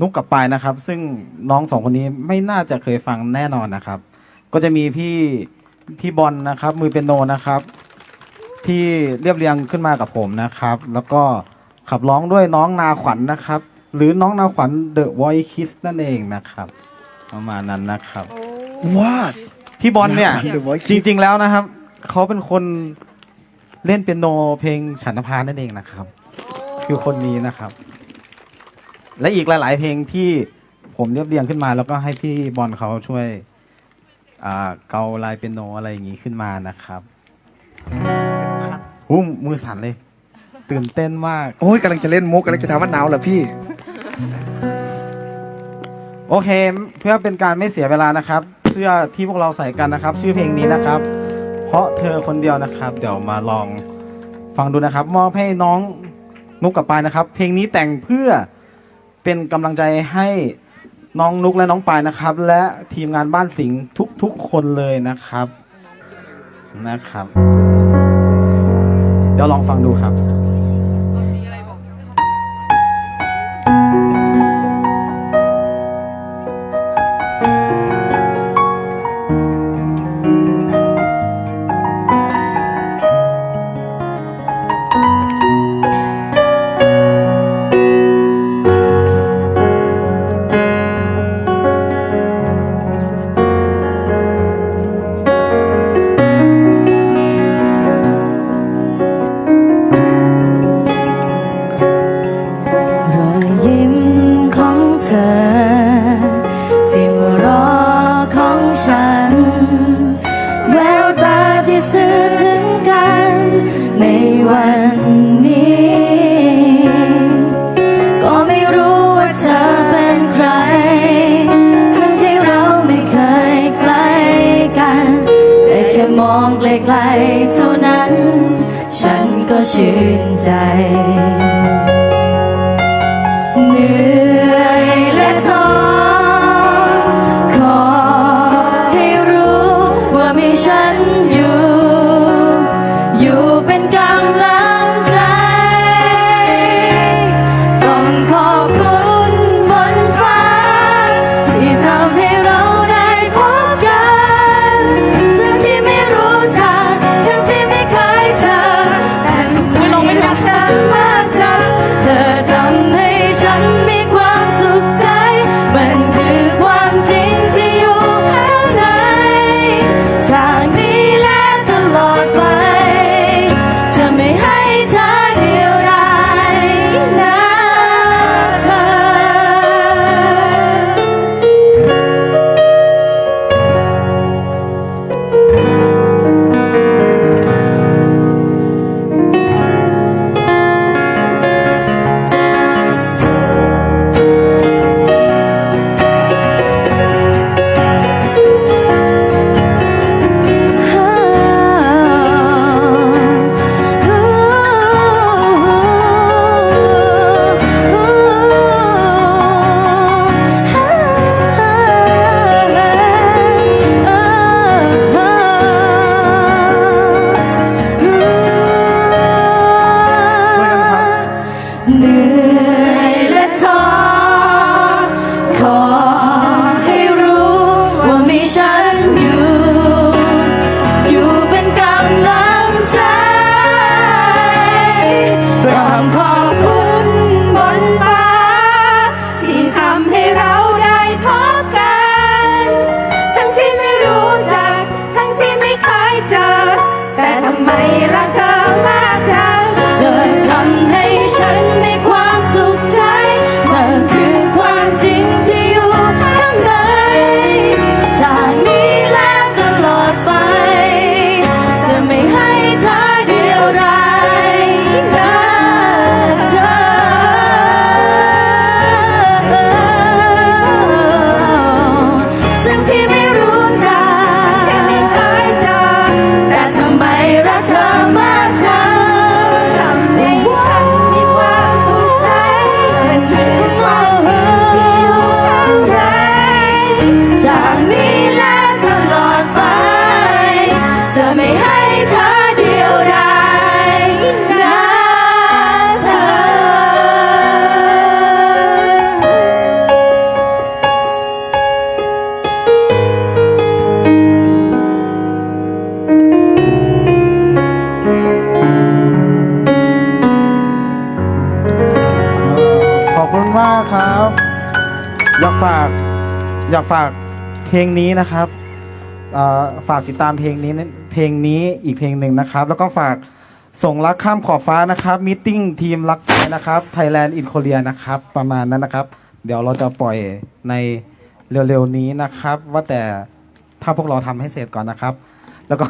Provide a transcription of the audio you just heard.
นุกกับปายนะครับ ซึ่งน้องสองคนนี้ไม่น่าจะเคยฟังแน่นอนนะครับ ก็จะมีพี่พี่บอลนะครับ มือเป็นโนนะครับ ที่เรียบเรียงขึ้นมากับผมนะครับ แล้วก็ขับร้องด้วยน้องนาขวัญนะครับ หรือน้องนาขวัญเดอะวอยคิสนั่นเองนะครับ ประมาณนั้นนะครับ ว้าพี่บอลเนี่ยนาขวัญ The Voice จริงๆแล้วนะครับ เขาเป็นคนเล่นเปียโนเพลงฉันทพานั่นเองนะครับ คือคนนี้นะครับ และอีกหลาย ๆ เพลงที่ผมเรียบเรียงขึ้นมา แล้วก็ให้พี่บอลเขาช่วยอ่าเกาลายเปียโนอะไรอย่างนี้ขึ้นมานะครับหุ้มมือสั่นเลย ตื่นเต้นมาก โอ้ยกำลังจะเล่นมุกกำลังจะถามว่าหนาวเหรอพี่ โอเค เพื่อเป็นการไม่เสียเวลานะครับ เสื้อที่พวกเราใส่กันนะครับ ชื่อเพลงนี้นะครับ เพราะเธอคนเดียวนะครับ เดี๋ยวมาลองฟังดูนะครับ มอบให้น้องนุกกับปายนะครับ เพลงนี้แต่งเพื่อ เป็นกำลังใจให้น้องนุกและน้องปายนะครับ และทีมงานบ้านสิงห์ทุกๆคนเลยนะครับนะครับ เดี๋ยวลองฟังดูครับ ฉัน แววตาที่สื่อถึงกัน ในวันนี้ ก็ไม่รู้ว่าเธอเป็นใคร ทั้งที่เราไม่เคยใกล้กันแต่แค่มองไกลๆเท่านั้น ฉันก็ชื่นใจ อยากฝากเพลงนี้นะครับเอ่อฝากติดตามเพลงนี้เพลงนี้อีกเพลงหนึ่งนะครับ แล้วก็ฝากส่งรักข้ามขอบฟ้านะครับมิ팅ทีมรักไทยนะครับ Thailand in Korea นะครับประมาณนั้นนะครับ เดี๋ยวเราจะปล่อยในเร็วๆนี้นะครับ ว่าแต่ถ้าพวกเราทำให้เสร็จก่อนนะครับ แล้วก็